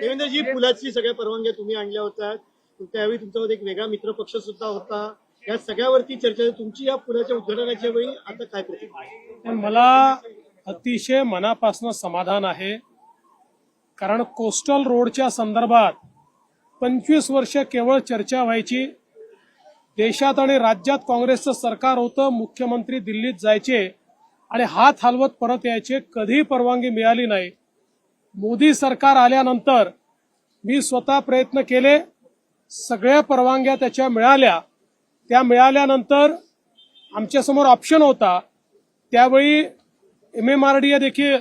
देवेंद्रजी पुलाची सगळ्या परवानग्या तुम्ही आणल्या होत्या त्यावेळी तुमच्यामध्ये एक वेगळा मित्रपक्ष सुद्धा होता. या सगळ्यावरती चर्चा. तुमची या पुलाच्या उद्घाटनाच्या वेळी आता काय प्रतिक्रिया पण मला अतिशय मनापासून समाधान आहे. कारण कोस्टल रोडच्या संदर्भात पंचवीस वर्ष केवळ चर्चा व्हायची. देशात आणि राज्यात काँग्रेसचं सरकार होतं मुख्यमंत्री दिल्लीत जायचे आणि हात हलवत परत यायचे. कधी परवानगी मिळाली नाही. मोदी सरकार आल्यानंतर मी स्वतः प्रयत्न केले. सगळ्या परवानग्या त्याच्या मिळाल्या. त्या मिळाल्यानंतर आमच्यासमोर ऑप्शन होता. त्यावेळी M M R D A देखील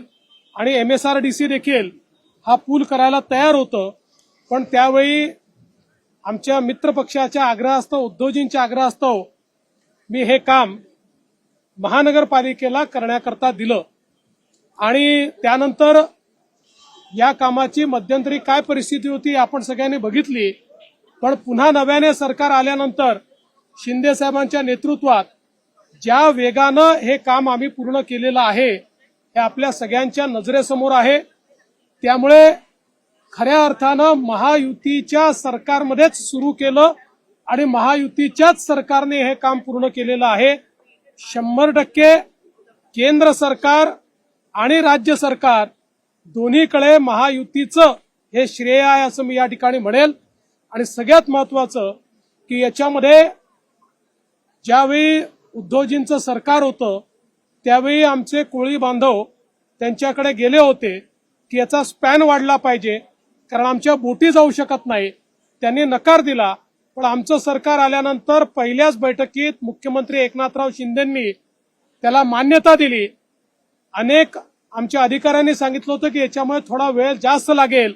आणि M S R D C देखील हा पूल करायला तयार होतं. पण त्यावेळी आमच्या मित्रपक्षाच्या आग्रहास्तव उद्योजींच्या आग्रहास्तव मी हे काम महानगरपालिकेला करण्याकरता दिलं. आणि त्यानंतर या कामाची मध्यंतरी काय परिस्थिती होती आपण सगळ्यांनी बघितली. पण पुन्हा नव्याने सरकार आल्यानंतर शिंदे साहेबांच्या नेतृत्वात ज्या वेगानं हे काम आम्ही पूर्ण केलेलं आहे हे आपल्या सगळ्यांच्या नजरेसमोर आहे. त्यामुळे खऱ्या अर्थानं महायुतीच्या सरकारमध्येच सुरू केलं आणि महायुतीच्याच सरकारने हे काम पूर्ण केलेलं आहे. शंभर टक्के केंद्र सरकार आणि राज्य सरकार दोन्हीकडे महायुतीचं हे श्रेय आहे असं मी या ठिकाणी म्हणेल. आणि सगळ्यात महत्वाचं की याच्यामध्ये ज्यावेळी उद्धवजींचं सरकार होतं त्यावेळी आमचे कोळी बांधव त्यांच्याकडे गेले होते की याचा स्पॅन वाढला पाहिजे कारण आमच्या बोटी जाऊ शकत नाही. त्यांनी नकार दिला. पण आमचं सरकार आल्यानंतर पहिल्याच बैठकीत मुख्यमंत्री एकनाथराव शिंदेंनी त्याला मान्यता दिली. अनेक आमच्या अधिकाऱ्यांनी सांगितलं होतं की याच्यामुळे थोडा वेळ जास्त लागेल.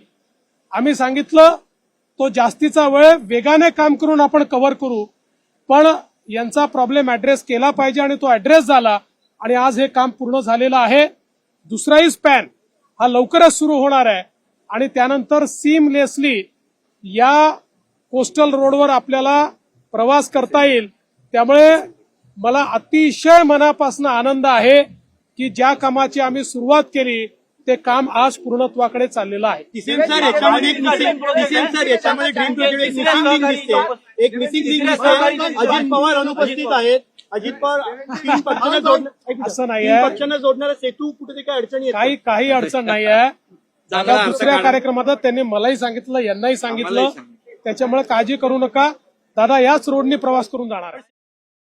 आम्ही सांगितलं तो जास्तीचा वेळ वेगाने काम करून आपण कव्हर करू. पण यांचा प्रॉब्लेम ऍड्रेस केला पाहिजे आणि तो ऍड्रेस झाला आणि आज हे काम पूर्ण झालेलं आहे. दुसराही स्पॅन हा लवकरच सुरू होणार आहे. आणि त्यानंतर सीमलेसली या कोस्टल रोडवर आपल्याला प्रवास करता येईल. त्यामुळे मला अतिशय मनापासून आनंद आहे. की ज्या कामाची आम्ही सुरुवात केली ते काम आज पूर्णत्वाकडे चाललेलं आहे. एक मिसिंग लिंक अजित पवार अनुपस्थित आहेत. अजित पवार. तीन पक्षांना जोडणार असं नाही. पक्षांना जोडणारा सेतू कुठे काही अडचणी काही काही अडचण नाही आहे. दुसऱ्या कार्यक्रमात त्यांनी मलाही सांगितलं यांनाही सांगितलं. त्याच्यामुळे काळजी करू नका. दादा याच रोडनी प्रवास करून जाणार आहे.